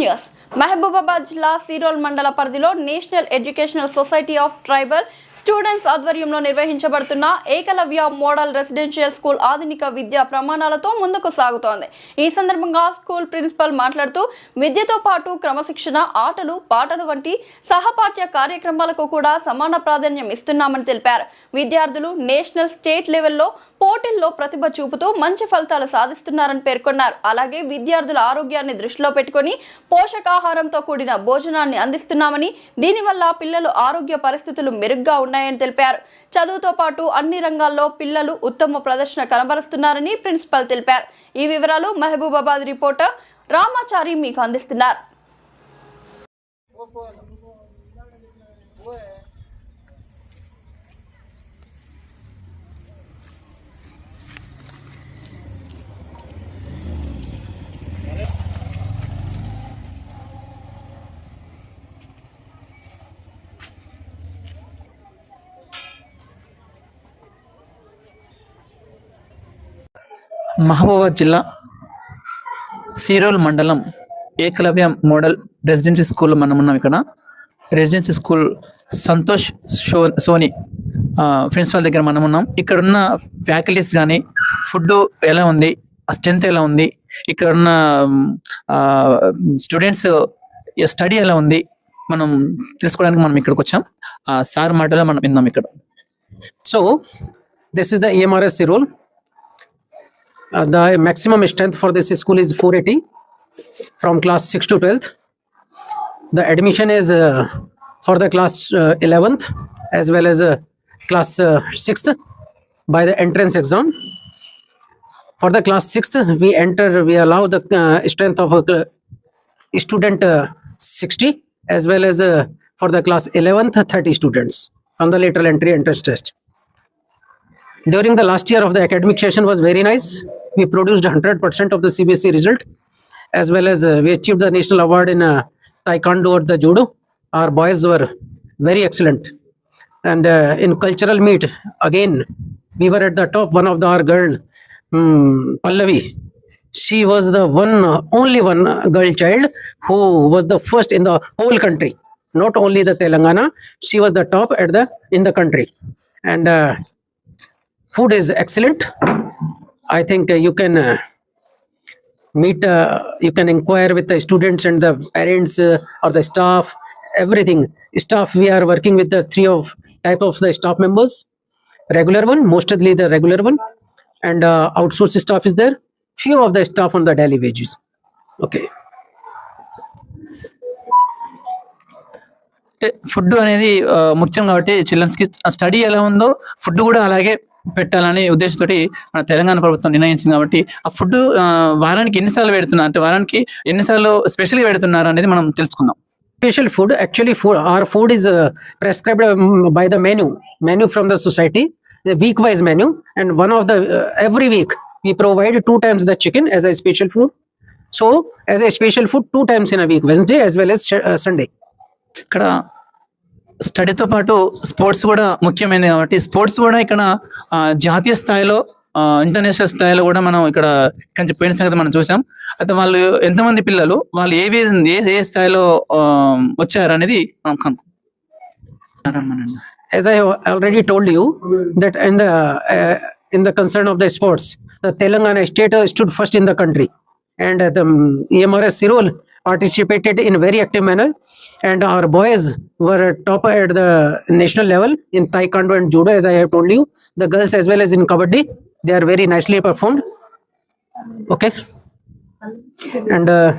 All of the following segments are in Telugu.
న్యూస్ మహబూబాబాద్ జిల్లా సీరోల్ మండల పరిధిలో National Educational Society of Tribal Students ఆధ్వర్యంలో నిర్వహించబడుతున్న ఏకలవ్య మోడల్ రెసిడెన్షియల్ స్కూల్ ఆధునిక విద్యా ప్రమాణాలతో ముందుకు సాగుతోంది. ఈ సందర్భంగా స్కూల్ ప్రిన్సిపల్ మాట్లాడుతూ విద్యతో పాటు క్రమశిక్షణ ఆటలు పాటలు వంటి సహపాఠ్య కార్యక్రమాలకు కూడా సమాన ప్రాధాన్యం ఇస్తున్నామని తెలిపారు. విద్యార్థులు నేషనల్ స్టేట్ లెవెల్లో పోటీల్లో ప్రతిభ చూపుతూ మంచి ఫలితాలు సాధిస్తున్నారని పేర్కొన్నారు. అలాగే విద్యార్థుల ఆరోగ్యాన్ని దృష్టిలో పెట్టుకొని పోషకాహారంతో కూడిన భోజనాన్ని అందిస్తున్నామని దీనివల్ల పిల్లలు ఆరోగ్య పరిస్థితులు మెరుగ్గా ఉన్నాయని తెలిపారు. చదువుతో పాటు అన్ని రంగాల్లో పిల్లలు ఉత్తమ ప్రదర్శన కనబరుస్తున్నారని ప్రిన్సిపల్ తెలిపారు. ఈ వివరాలు మహబూబాబాద్ రిపోర్టర్ రామాచారి మీకు అందిస్తున్నారు. మహబూబాబాద్ జిల్లా సీరోల్ మండలం ఏకలవ్య మోడల్ రెసిడెన్సీ స్కూల్ మనం ఉన్నాం ఇక్కడ. రెసిడెన్సీ స్కూల్ సంతోష్ షో సోని ప్రిన్సిపల్ దగ్గర మనం ఉన్నాం. ఇక్కడ ఉన్న ఫ్యాకల్టీస్ కానీ ఫుడ్ ఎలా ఉంది? స్ట్రెంత్ ఎలా ఉంది? ఇక్కడ ఉన్న స్టూడెంట్స్ స్టడీ ఎలా ఉంది? మనం తెలుసుకోవడానికి మనం ఇక్కడికి వచ్చాం. ఆ సార్ మాటలో మనం విన్నాం ఇక్కడ. So this is the AMRS Sirol. Uh, the maximum strength for this school is 480 from class 6 to 12th. The admission is uh, for the class uh, 11th as well as uh, class uh, 6th by the entrance exam. For the class 6th, we enter, we allow the uh, strength of a student uh, 60 as well as uh, for the class 11th, 30 students on the lateral entry entrance test. During the last year of the academic session was very nice. We produced 100% of the CBSE result as well as uh, we achieved the national award in uh, Taekwondo or the Judo. Our boys were very excellent. And uh, in cultural meet, again, we were at the top. One of the, our girl, um, Pallavi, she was the one, uh, only one uh, girl child who was the first in the whole country. Not only the Telangana, she was the top at the in the country. And uh, food is excellent i think uh, you can uh, meet uh, you can inquire with the students and the parents uh, or the staff everything staff we are working with the three of type of the staff members regular one mostly the regular one and uh, outsourced staff is there few of the staff on the daily wages okay అంటే ఫుడ్ అనేది ఆ, ముఖ్యం కాబట్టి చిల్డ్రన్స్ కి స్టడీ ఎలా ఉందో ఫుడ్ కూడా అలాగే పెట్టాలనే ఉద్దేశంతో మన తెలంగాణ ప్రభుత్వం నిర్ణయించింది కాబట్టి ఆ ఫుడ్ వారానికి ఎన్నిసార్లు పెడుతున్నారు? అంటే వారానికి ఎన్నిసార్లు స్పెషల్గా పెడుతున్నారు అనేది మనం తెలుసుకుందాం. Special food actually food or food is prescribed by the menu menu from the society. Week wise menu. And one of the every week we provide two times the chicken as a special food so as a special food two times in a week Wednesday as well as Sunday ఇక్కడ స్టడీతో పాటు స్పోర్ట్స్ కూడా ముఖ్యమైనది కాబట్టి స్పోర్ట్స్ కూడా ఇక్కడ జాతీయ స్థాయిలో ఇంటర్నేషనల్ స్థాయిలో కూడా మనం ఇక్కడ కొంచెం పేరెంట్స్ అయితే మనం చూసాం. అయితే వాళ్ళు ఎంతమంది పిల్లలు వాళ్ళు ఏ ఏ స్థాయిలో వచ్చారు అనేది మనం I already told you that in the in the concern of the sports Telangana state stood first in the country and MRS Sirol participated in a very active manner and our boys were top at the national level in taekwondo and judo as i have told you the girls as well as in kabaddi they are very nicely performed okay and uh,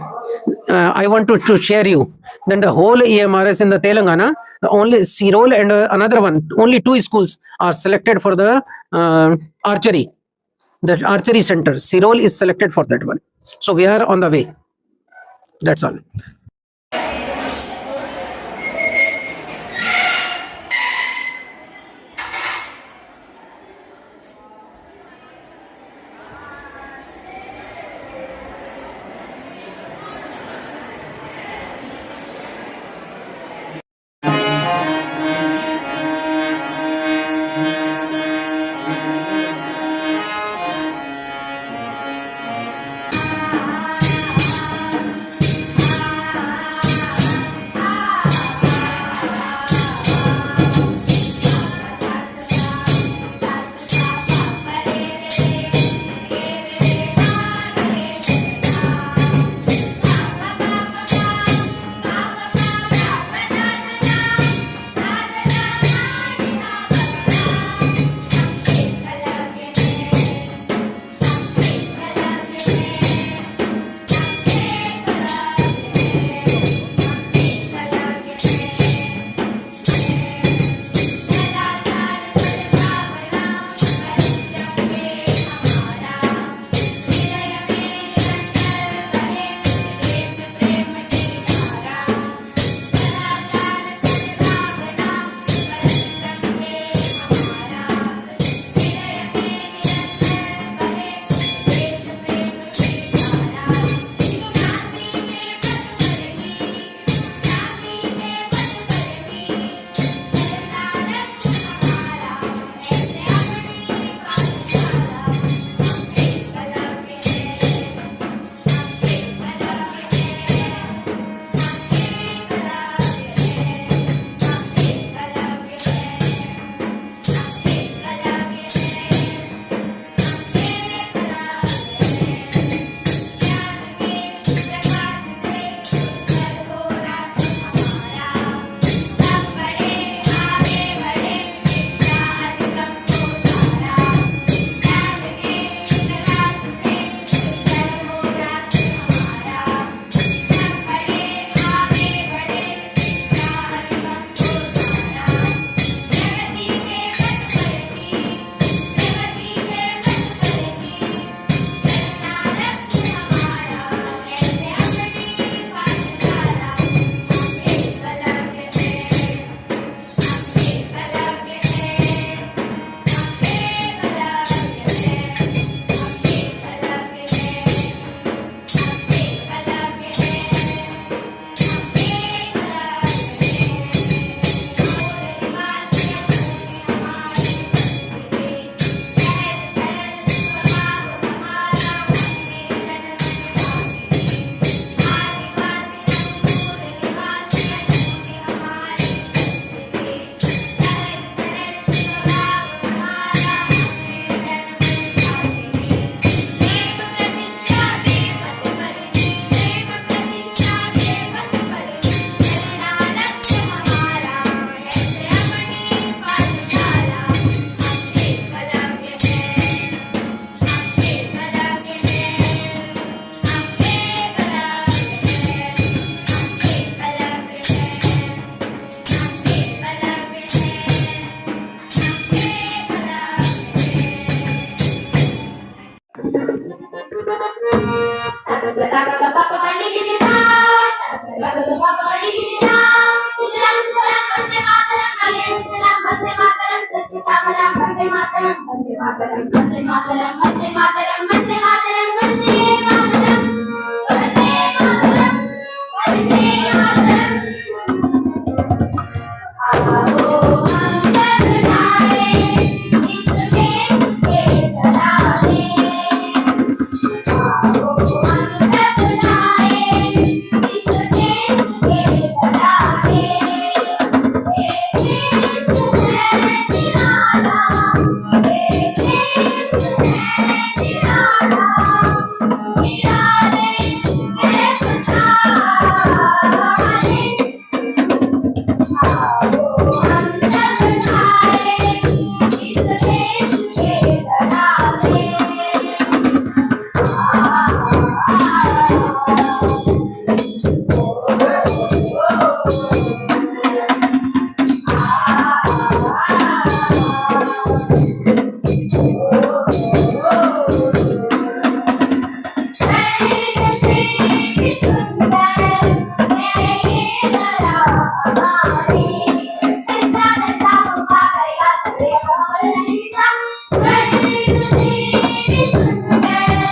uh, I want to, to share you then the whole EMRS in the Telangana, the only Sirol and uh, another one, only two schools are selected for the uh, archery. The archery center, Sirol is selected for that one. So we are on the way. That's all.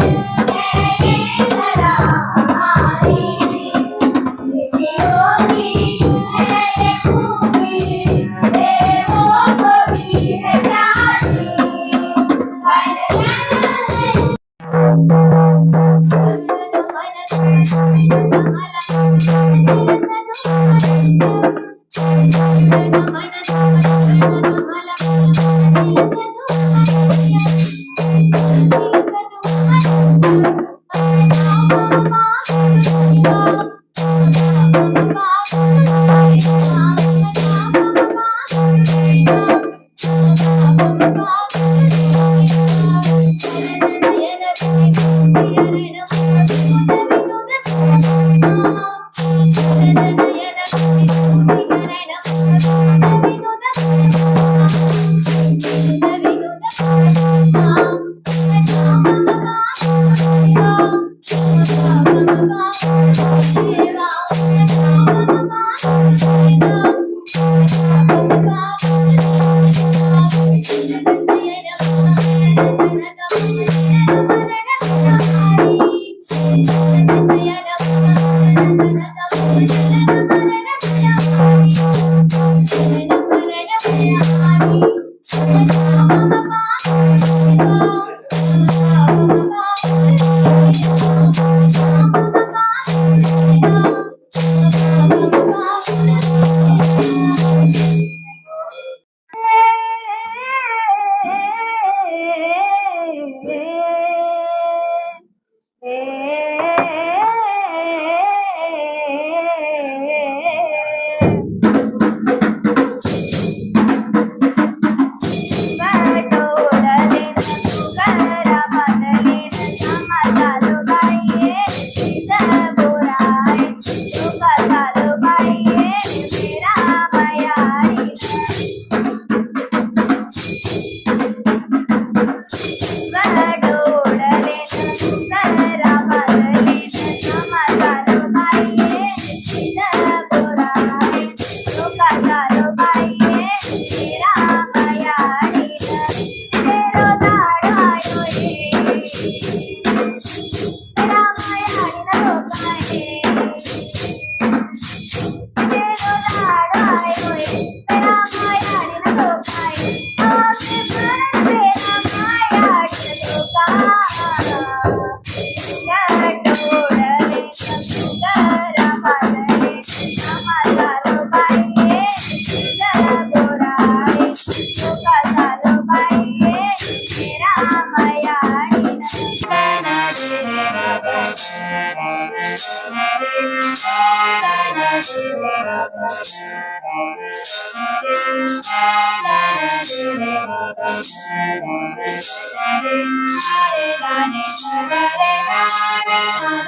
you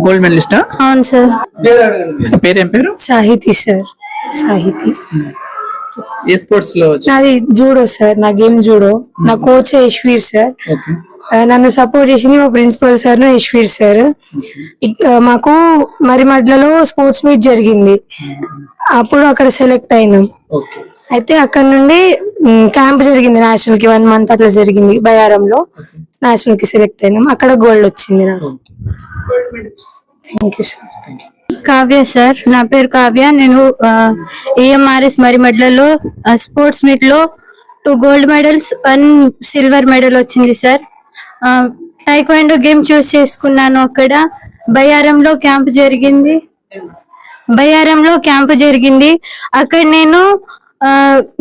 gold మెడలిస్టా అవును సార్. పేరేం పేరు? సాహితీ సార్. సాహితీ. ఏ స్పోర్ట్స్లో వచ్చి నాది జూడో సార్ నా గేమ్ జూడో. నా కోచ్ యశ్వీర్ సార్. నన్ను సపోర్ట్ చేసింది మా ప్రిన్సిపల్ సార్ యశ్వీర్ సార్. మాకు మరిమడ్లలో స్పోర్ట్స్ మీట్ జరిగింది. అప్పుడు అక్కడ సెలెక్ట్ అయినాం. అయితే అక్కడ నుండి క్యాంప్ జరిగింది నేషనల్కి వన్ మంత్ అట్లా జరిగింది బయారంలో. నేషనల్కి సెలెక్ట్ అయినాం. అక్కడ గోల్డ్ వచ్చింది నాకు. Thank you sir. Kavya sir. నా పేరు కావ్య. నేను ఏఎంఆర్ఎస్ మరిమడ్లలో స్పోర్ట్స్ మీట్లో two gold medals one silver medal వచ్చింది సార్. టైక్వాండో గేమ్ చూస్ చేసుకున్నాను అక్కడ. బయారంలో క్యాంప్ జరిగింది. బయారంలో క్యాంప్ జరిగింది. అక్కడ నేను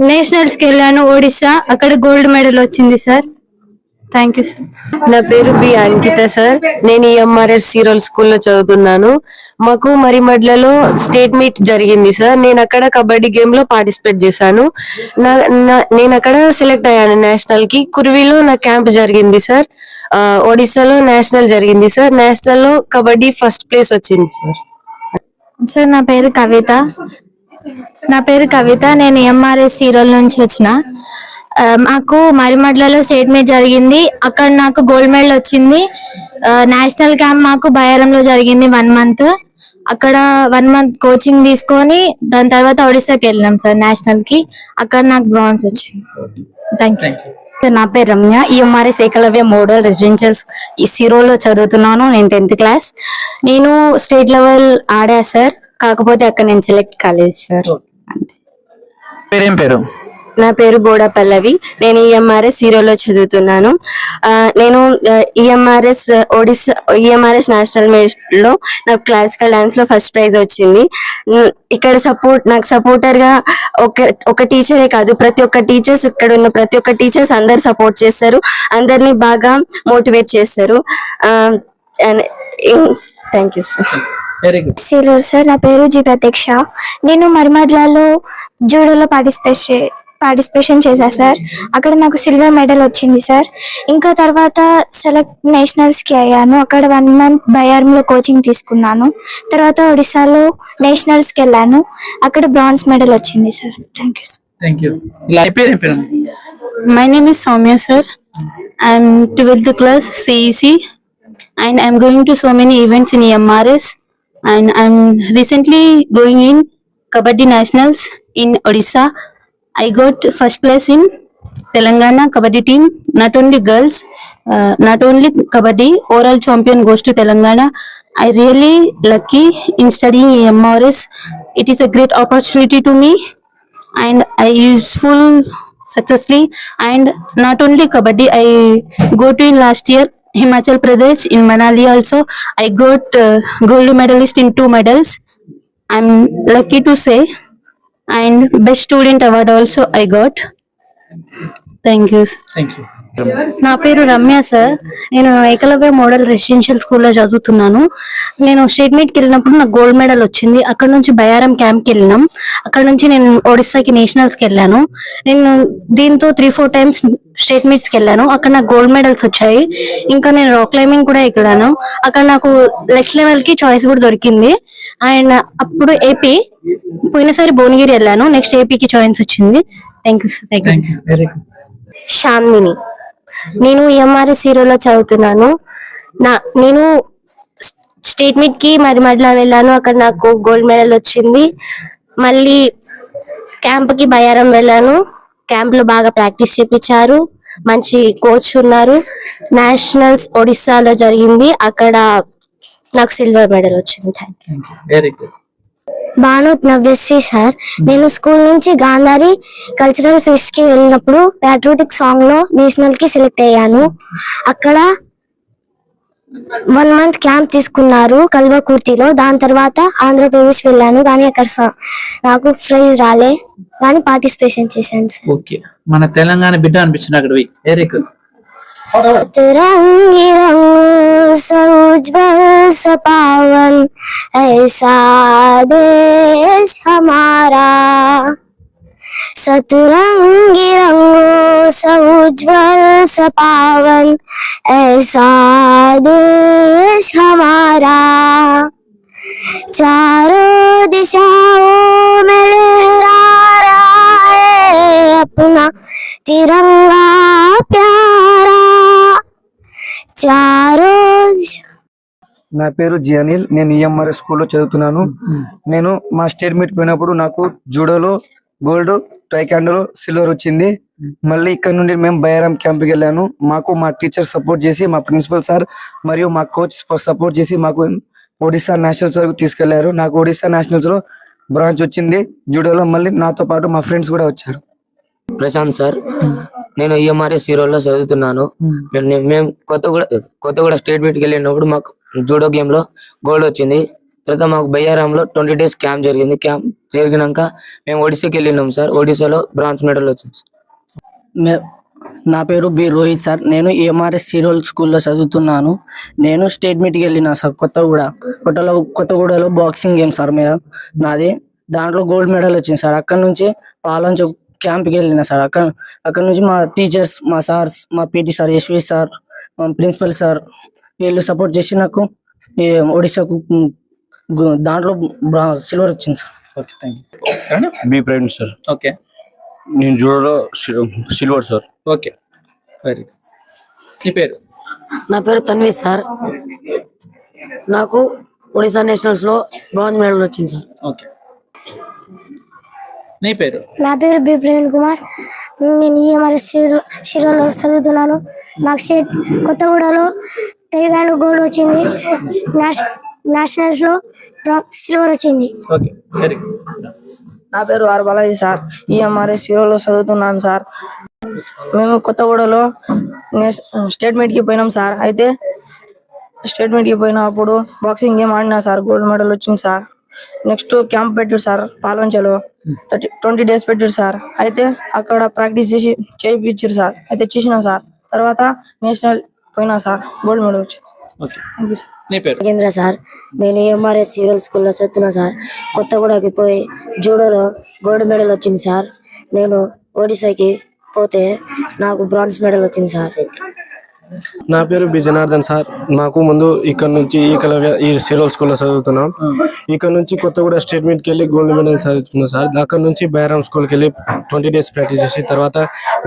నేషనల్స్కి వెళ్ళాను ఒడిస్సా. అక్కడ గోల్డ్ మెడల్ వచ్చింది సార్. థ్యాంక్ యూ సార్ నా పేరు బి అంకిత సార్ నేను ఈఎంఆర్ఎస్ సీరోల్ స్కూల్లో చదువుతున్నాను. మాకు మరిమడ్లలో స్టేట్ మీట్ జరిగింది సార్ నేను అక్కడ కబడ్డీ గేమ్లో పార్టిసిపేట్ చేశాను. నా- నా- నేను అక్కడ సెలెక్ట్ అయ్యాను నేషనల్కి. కుర్విలో నా క్యాంప్ జరిగింది సార్ ఒడిశాలో ఒడిస్సాలో నేషనల్ జరిగింది సార్ నేషనల్లో కబడ్డీ ఫస్ట్ ప్లేస్ వచ్చింది సార్ సార్ నా పేరు కవిత. నా పేరు కవిత. నేను ఎంఆర్ఎస్ సీరోల్ నుంచి వచ్చిన. మాకు మరిమడ్లలో స్టేట్ మీట్ జరిగింది. అక్కడ నాకు గోల్డ్ మెడల్ వచ్చింది. ఆ, నేషనల్ క్యాంప్ మాకు బయారంలో జరిగింది వన్ మంత్. అక్కడ వన్ మంత్ కోచింగ్ తీసుకొని దాని తర్వాత ఒడిశాకి వెళ్ళినాం సార్ నేషనల్కి అక్కడ నాకు బ్రాన్స్ వచ్చింది. థ్యాంక్ యూ సార్, నా పేరు Ramya. EMRS Ekalavya model residentials ఈ సిరోలో చదువుతున్నాను. నేను టెన్త్ క్లాస్. నేను స్టేట్ లెవెల్ ఆడా సార్. కాకపోతే అక్కడ నేను సెలెక్ట్ కాలేదు సార్. అంతే పేరేం పేరు? నా పేరు బోడా పల్లవి. నేను ఈఎంఆర్ఎస్ సీరోలో చదువుతున్నాను. ఆ, నేను ఈఎంఆర్ఎస్ ఒడిస్సా ఈఎంఆర్ఎస్ నేషనల్లో నాకు క్లాసికల్ డాన్స్లో ఫస్ట్ ప్రైజ్ వచ్చింది. ఇక్కడ సపోర్ట్ నాకు సపోర్టర్గా ఒక ఒక టీచరే కాదు ప్రతి ఒక్క టీచర్స్ ఇక్కడ ఉన్న ప్రతి ఒక్క టీచర్స్ అందరు సపోర్ట్ చేస్తారు. అందరినీ బాగా మోటివేట్ చేస్తారు. Thank you sir very good Sirur sir నా పేరు జి ప్రత్యక్ష. నేను మరిమడ్లలో జూడోలో పార్టిసిపేషన్ పార్టిసిపేషన్ చేశా సార్. అక్కడ నాకు సిల్వర్ మెడల్ వచ్చింది సార్. ఇంకా తర్వాత సెలెక్ట్ నేషనల్స్కి అయ్యాను. అక్కడ వన్ మంత్ బయారంలో కోచింగ్ తీసుకున్నాను. తర్వాత ఒడిశాలో నేషనల్స్కి వెళ్ళాను. అక్కడ బ్రాంజ్ మెడల్ వచ్చింది sir. Thank you sir thank you ఇలా పేరేం పేరు? My name is Soumya sir. I'm 12th class CEC and I'm going to so many events in EMRS and I'm recently going in Kabaddi Nationals in Odisha. I got first place in Telangana Kabaddi team, not only girls, uh, not only Kabaddi, overall champion goes to Telangana. I really lucky in studying EMRS. It is a great opportunity to me and I useful successfully and not only kabaddi I go to in last year Himachal Pradesh in Manali also I got uh, gold medalist in two medals I'm lucky to say and best student award also I got. Thank you. Thank you. నా పేరు రమ్య సార్. నేను ఏకలవ్య మోడల్ రెసిడెన్షియల్ స్కూల్లో చదువుతున్నాను. నేను స్టేట్ మీట్కి వెళ్ళినప్పుడు నాకు గోల్డ్ మెడల్ వచ్చింది. అక్కడ నుంచి బయారం క్యాంప్కి వెళ్ళినాం. అక్కడ నుంచి నేను ఒడిస్సాకి నేషనల్స్కి వెళ్ళాను. నేను దీంతో త్రీ ఫోర్ టైమ్స్ స్టేట్ మీట్స్కి వెళ్ళాను. అక్కడ నాకు గోల్డ్ మెడల్స్ వచ్చాయి. ఇంకా నేను రాక్ క్లైంబింగ్ కూడా ఎక్కాను. అక్కడ నాకు నెక్స్ట్ లెవెల్కి చాయిస్ కూడా దొరికింది. అండ్ అప్పుడు ఏపీ పోయినసారి భువనగిరి వెళ్ళాను. నెక్స్ట్ ఏపీకి చాయిస్ వచ్చింది. Thank you sir thank you thank నేను ఎంఆర్ఎస్ హీరోలో చదువుతున్నాను. నా నేను స్టేట్ మీట్కి మరి మడ్లా వెళ్ళాను. అక్కడ నాకు గోల్డ్ మెడల్ వచ్చింది. మళ్ళీ క్యాంప్కి బయారం వెళ్ళాను. క్యాంప్లో బాగా ప్రాక్టీస్ చేపించారు. మంచి కోచ్ ఉన్నారు. నేషనల్స్ ఒడిస్సాలో జరిగింది. అక్కడ నాకు సిల్వర్ మెడల్ వచ్చింది. Thank thank you very good Banoth Navyasri sir. నేను స్కూల్ నుంచి గాంధారి కల్చరల్ ఫెస్ట్కి వెళ్ళినప్పుడు ప్యాట్రియాటిక్ సాంగ్లో నేషనల్కి సెలెక్ట్ అయ్యాను. అక్కడ వన్ మంత్ క్యాంప్ తీసుకున్నారు కల్వకుర్తిలో. దాని తర్వాత ఆంధ్రప్రదేశ్ వెళ్ళాను. కానీ అక్కడ నాకు ప్రైజ్ రాలే. కానీ పార్టిసిపేషన్ చేశాను సార్. ఓకే. మన తెలంగాణ బిడ్డ అనిపించింది అక్కడ ఎరిక్ रंगी रंगों से उज्जवल सा ऐसा देश हमारा। सतरंगी रंगों से उज्जवल सा पावन, ऐसा देश हमारा। चारों दिशाओं में लहरा रहा है अपना तिरंगा प्यारा। నా పేరు జి అనిల్ నేను ఈఎంఆర్ స్కూల్లో చదువుతున్నాను. నేను మా స్టేట్ మీట్ పోయినప్పుడు నాకు జూడోలో గోల్డ్ టైకాండోలో సిల్వర్ వచ్చింది. మళ్ళీ ఇక్కడ నుండి మేము బయారం క్యాంప్కి వెళ్ళాను. మాకు మా టీచర్ సపోర్ట్ చేసి మా ప్రిన్సిపల్ సార్ మరియు మా కోచ్ సపోర్ట్ చేసి మాకు ఒడిశా నేషనల్స్ వరకు తీసుకెళ్ళారు. నాకు ఒడిశా నేషనల్స్లో బ్రాంచ్ వచ్చింది. జూడోలో మళ్ళీ నాతో పాటు మా ఫ్రెండ్స్ కూడా వచ్చారు. ప్రశాంత్ సార్ నేను ఈఎంఆర్ఎస్ హీరోలో చదువుతున్నాను. నేను- మేము కొత్తగూడ కొత్తగూడ స్టేట్ మీట్కి వెళ్ళినప్పుడు మాకు జూడో గేమ్లో గోల్డ్ వచ్చింది. తర్వాత మాకు బయ్యారంలో ట్వంటీ డేస్ క్యాంప్ జరిగింది. క్యాంప్ జరిగినాక మేము ఒడిశాకి వెళ్ళినాం సార్. ఒడిశాలో బ్రాంజ్ మెడల్ వచ్చింది సార్. నా పేరు బి రోహిత్ సార్. నేను ఎంఆర్ఎస్ సీరోల్ స్కూల్లో చదువుతున్నాను. నేను స్టేట్ మీట్కి వెళ్ళిన సార్ కొత్తగూడ. కొత్తలో కొత్తగూడలో బాక్సింగ్ గేమ్ సార్ మీద. నాది దాంట్లో గోల్డ్ మెడల్ వచ్చింది సార్. అక్కడ నుంచి పాలంచ క్యాంప్కి వెళ్ళిన సార్. అక్కడ అక్కడ నుంచి మా టీచర్స్ మా సార్స్ మా పీటీ సార్ యశ్వి సార్ మా ప్రిన్సిపల్ సార్ వీళ్ళు సపోర్ట్ చేసి నాకు ఈ ఒడిశాకు దాంట్లో సిల్వర్ వచ్చింది sir. Okay thank you. B prime sir. Okay. నేను జూడోలో silver sir. Okay. Very good. నీ పేరు? నా పేరు తన్వి సార్. నాకు ఒడిశా నేషనల్స్లో బ్రాంజ్ మెడల్ వచ్చింది సార్. ఓకే. నీ పేరు? నా పేరు బి ప్రవీణ్ కుమార్. నేను ఈఎంఆర్ఎస్ శిరోలో చదువుతున్నాను. నాకు స్టేట్ కొత్తగూడలో తెలంగాణ గోల్డ్ వచ్చింది. నేష- నేషనల్స్లో సిల్వర్ వచ్చింది. Okay very good. నా పేరు ఆర్ బాలాజీ సార్. ఈఎంఆర్ఎస్ హీరోలో చదువుతున్నాను సార్. మేము కొత్తగూడలో నేస్- స్టేట్ మీట్కి పోయినాం సార్. అయితే స్టేట్ మీట్కి పోయినప్పుడు బాక్సింగ్ గేమ్ ఆడినా సార్. గోల్డ్ మెడల్ వచ్చింది సార్. నెక్స్ట్ క్యాంప్ పెట్టారు సార్ పాలంచలో థర్టీ ట్వంటీ డేస్ పెట్టారు సార్. అయితే అక్కడ ప్రాక్టీస్ చేసి చేయించారు సార్. అయితే చేసినాం సార్. తర్వాత నేషనల్ పోయినా సార్ గోల్డ్ మెడల్ వచ్చింది ఓకే నీ పేరు? నాగేంద్ర సార్. నేను ఎంఆర్ఎస్ సీరియల్ స్కూల్లో చదువుతున్నా సార్. కొత్తగూడకి పోయి జూడోలో గోల్డ్ మెడల్ వచ్చింది సార్. నేను ఒడిశాకి పోతే నాకు బ్రాంజ్ మెడల్ వచ్చింది సార్. నా పేరు బి జనార్దన్ సార్. నాకు ముందు ఇక్కడ నుంచి ఈ కలవ్య ఈ సిరోల్ స్కూల్లో చదువుతున్నాం. ఇక్కడ నుంచి కొత్తగూడ స్టేట్ మీట్కి వెళ్ళి గోల్డ్ మెడల్ సాధించుకున్నాం సార్. అక్కడ నుంచి బైరామ్ స్కూల్కి వెళ్ళి ట్వంటీ డేస్ ప్రాక్టీస్ చేసి తర్వాత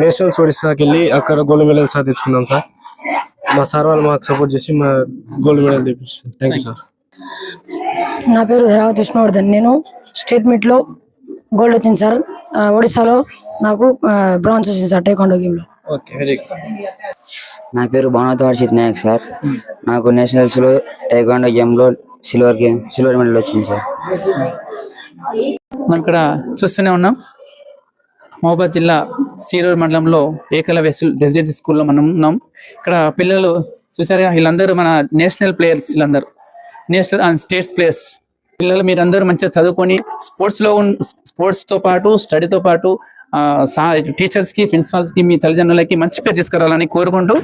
నేషనల్స్ ఒడిశాకి వెళ్ళి అక్కడ గోల్డ్ మెడల్ సాధించుకున్నాం సార్. మా సార్ వాళ్ళు మాకు సపోర్ట్ చేసి మా గోల్డ్ మెడల్ తెప్పించారు. థ్యాంక్ యూ సార్ నా పేరు ధరావతి విష్ణువర్ధన్ నేను స్టేట్ మీట్లో గోల్డ్ వచ్చింది సార్. ఒడిస్సాలో ఒడిశాలో నాకు బ్రాంజ్ వచ్చింది సార్ టైకాండో గేమ్లో. Okay very good. నా పేరు భానుతో హర్షిత్ నాయక్ సార్. నాకు నేషనల్స్లో టైకాండో గేమ్లో సిల్వర్ గేమ్ సిల్వర్ మెడల్ వచ్చింది సార్. మనం ఇక్కడ చూస్తూనే ఉన్నాం. మహబూబాద్ జిల్లా సీరూరు మండలంలో ఏకలవ్య రెసిడెన్సీ స్కూల్లో మనం ఉన్నాం. ఇక్కడ పిల్లలు చూసారుగా వీళ్ళందరూ మన నేషనల్ ప్లేయర్స్ వీళ్ళందరూ. National and states players. పిల్లలు మీరందరూ మంచిగా చదువుకొని స్పోర్ట్స్లో స్పోర్ట్స్తో పాటు స్టడీతో పాటు ఆ, టీచర్స్కి ప్రిన్సిపాల్స్కి మీ తల్లిదండ్రులకి మంచి పేరు తీసుకురావాలని కోరుకుంటూ